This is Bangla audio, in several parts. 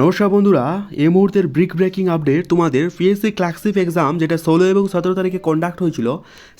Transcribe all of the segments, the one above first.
নমস্কার বন্ধুরা, এই মুহূর্তের ব্রিক ব্রেকিং আপডেট তোমাদের পিএসসি ক্লাসিফ এক্সাম যেটা ষোলো এবং সতেরো তারিখে কন্ডাক্ট হয়েছিল,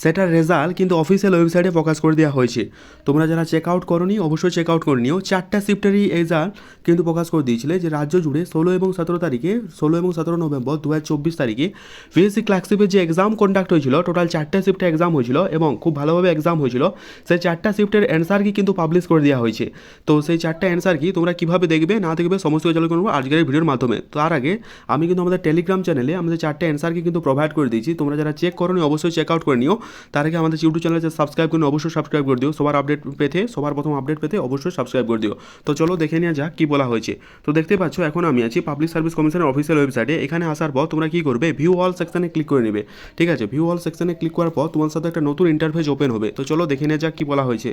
সেটার রেজাল্ট কিন্তু অফিসিয়াল ওয়েবসাইটে প্রকাশ করে দেওয়া হয়েছে। তোমরা যারা চেক আউট করনি, অবশ্যই চেক আউট করে নিও। চারটা শিফটেরই রেজাল্ট কিন্তু প্রকাশ করে দিয়েছিলে যে রাজ্য জুড়ে ষোলো এবং সতেরো তারিখে, ষোলো এবং সতেরো নভেম্বর দু হাজার চব্বিশ তারিখে পিএসসি ক্লাসিফের যে এক্সাম কন্ডাক্ট হয়েছিল টোটাল চারটা শিফটে এক্সাম হয়েছিল এবং খুব ভালোভাবে এক্সাম হয়েছিল, সেই চারটা শিফটের অ্যান্সার কি কিন্তু পাবলিশ করে দেওয়া হয়েছে। তো সেই চারটা অ্যান্সার কি তোমরা কীভাবে দেখবে না দেখবে সমস্ত আলোচনা করব আজকের এই ভিডিওর মাধ্যমে। তার আগে আমি কিন্তু আমাদের টেলিগ্রাম চ্যানেলে আমাদের চারটে অ্যান্সারকে কিন্তু প্রোভাইড করে দিয়েছি। তোমরা যারা চেক করো অবশ্যই চেক আউট করে নিও। তার আগে আমাদের ইউটিউব চ্যানেলে সাবস্ক্রাইব করে অবশ্যই সাবস্ক্রাইব করে দিও। সবার আপডেট পেতে, সবার প্রথম আপডেট পেতে অবশ্যই সাবস্ক্রাইব করে দিও। তো চলো দেখে নেওয়া যাক কী বলা হয়েছে। তো দেখতে পাচ্ছ এখন আমি আছি পাবলিক সার্ভিস কমিশনের অফিসিয়াল ওয়েবসাইটে এখানে আসার পর তোমরা কী করবে? ভিউ অল সেকশনে ক্লিক করে নেবে। ঠিক আছে? ভিউ অল সেকশনে ক্লিক করার পর তোমার সাথে একটা নতুন ইন্টারফেস ওপেন হবে। তো চলো দেখে নেওয়া যাক কী বলা হয়েছে।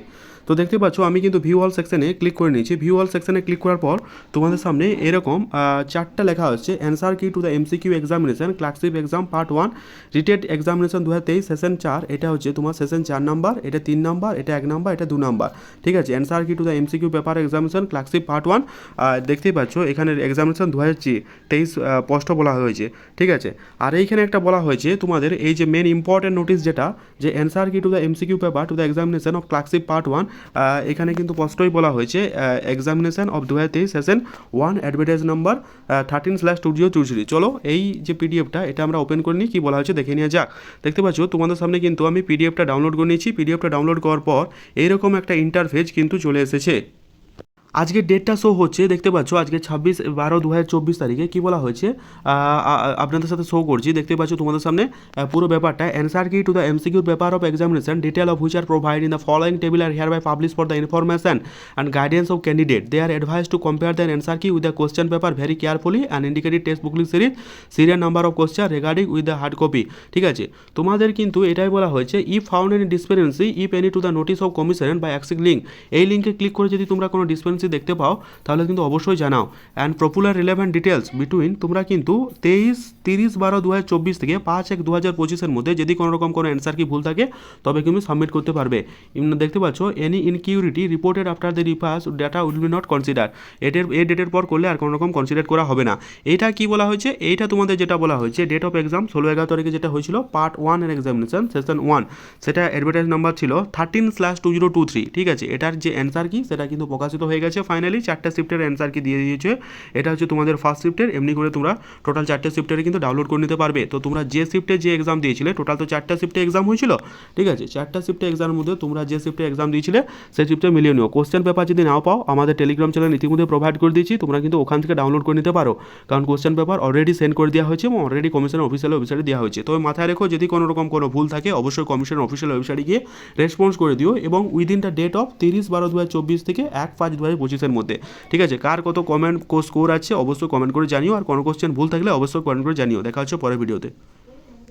তো দেখতে পাচ্ছ আমি কিন্তু ভিউ অল সেকশনে ক্লিক করে নিয়েছি। ভিউ অল সেকশনে ক্লিক করার পর তোমাদের সামনে এরকম আহ, চারটা লেখা হচ্ছে answer key to the MCQ examination clerkship exam part one written examination দু হাজার তেইশ সেশন চার এটা হচ্ছে তোমার সেশন চার নাম্বার এটা তিন নাম্বার এটা এক নাম্বার এটা দু নাম্বার ঠিক আছে? Answer key to the MCQ paper examination clerkship part one দেখতেই পাচ্ছ এখানে এক্সামিনেশন দু হাজার তেইশ স্পষ্ট বলা হয়েছে ঠিক আছে? আর এইখানে একটা বলা হয়েছে তোমাদের এই যে মেন ইম্পর্টেন্ট নোটিস যেটা যে answer key to the MCQ paper to the examination of clerkship part one এখানে কিন্তু স্পষ্টই বলা হয়েছে এক্সামিনেশন অফ দু হাজার তেইশ session one advertise number thirteen slash two zero two zero চলো, এই যে পিডিএফটা এটা আমরা ওপেন করে নিই, কী বলা হয়েছে দেখে নিয়ে যাক। দেখতে পাচ্ছ, তোমাদের সামনে কিন্তু আমি পিডিএফটা ডাউনলোড করে নিয়েছি। পিডিএফটা ডাউনলোড করার পর এইরকম একটা ইন্টারফেস কিন্তু চলে এসেছে। আজকে ডেটটা শো হচ্ছে, দেখতে পাচ্ছ, আজকে ছাব্বিশ বারো দু হাজার চব্বিশ তারিখে কী বলা হয়েছে? আপনাদের সাথে শো করছি, দেখতে পাচ্ছ তোমাদের সামনে পুরো ব্যাপারটা। Answer key to the MCQ paper of examination detail of which are provided in the following table are hereby publish for the information and guidance of candidate they are advise to compare the answer key with the question paper very carefully and indicated text booklet series serial number of question regarding with the hard copy ঠিক আছে? তোমাদের কিন্তু এটাই বলা হয়েছে if found any discrepancy if any to the notice of commission বা অ্যাক্সিক লিঙ্ক এই লিঙ্কে ক্লিক করে যদি তোমরা কোনো ডিসপেরেন্সি দেখতে পাও, তাহলে কিন্তু অবশ্যই জানাও। And popular relevant details between তোমরা কিন্তু তেইশ, তিরিশ, বারো দু থেকে পাঁচ এক দু হাজার পঁচিশের মধ্যে যদি কোনো রকম কোনো অ্যান্সার কি ভুল থাকে, তবে কিন্তু সাবমিট করতে পারবে। দেখতে পাচ্ছ any inquiry reported after the রিপাস data will be not consider এটের এই ডেটের পর করলে আর কোনো রকম কনসিডার করা হবে না। এইটা কি বলা হয়েছে? এইটা তোমাদের যেটা বলা হয়েছে ডেট অফ এক্সাম ষোলো, এগারো তারিখে যেটা হয়েছিল পার্ট ওয়ানের এক্সামিনেশন সেশন ওয়ান সেটা অ্যাডভার্টাইজ নাম্বার ছিল thirteen slash two zero two three ঠিক আছে? এটার যে অ্যান্সার কি, সেটা কিন্তু প্রকাশিত হয়ে গেছে। ফাইনালি চারটা শিফটের অ্যান্সার কি দিয়ে দিয়েছে? এটা হচ্ছে তোমাদের ফার্স্ট শিফটের এমনি করে তোমরা টোটাল চারটে শিফটের কিন্তু ডাউনলোড করে নিতে পারবে। তো তোমরা যে শিফটে যে এক্সাম দিয়েছিলে টোটাল তো চারটা শিফটে এক্সাম হয়েছিল? ঠিক আছে, চারটা শিফটে এক্সামের মধ্যে তোমরা যে শিফটে এক্সাম দিয়েছিলে, সেই শিফটে মিলিয়ে নিও। কোশ্চেন পেপার যদি নাও পাও, আমাদের টেলিগ্রাম চ্যানেল ইতিমধ্যে প্রোভাইড করে দিয়েছি, তোমরা কিন্তু ওখান থেকে ডাউনলোড করে নিতে পারো। কারণ কোশ্চেন পেপার অলরেডি সেন্ড করে দেওয়া হয়েছে এবং অলরেডি কমিশনের অফিসিয়াল ওয়েবসাইটে দেওয়া হয়েছে। তবে মাথায় রেখো, যদি কোনো রকম কোনো ভুল থাকে, অবশ্যই কমিশনের অফিসিয়াল ওয়েবসাইটে গিয়ে রেসপন্স করে দিও এবং উইদিন দ্য ডেট অফ তিরিশ বারো দু হাজার চব্বিশ থেকে এক পাঁচ দু পঁচিশের মধ্যে। ঠিক আছে? কার কত কমেন্ট স্কোর আছে, অবশ্যই কমেন্ট করে জানিও। আর কোনো কোশ্চেন ভুল থাকলে অবশ্যই কমেন্ট করে জানিও। দেখা হচ্ছে পরের ভিডিওতে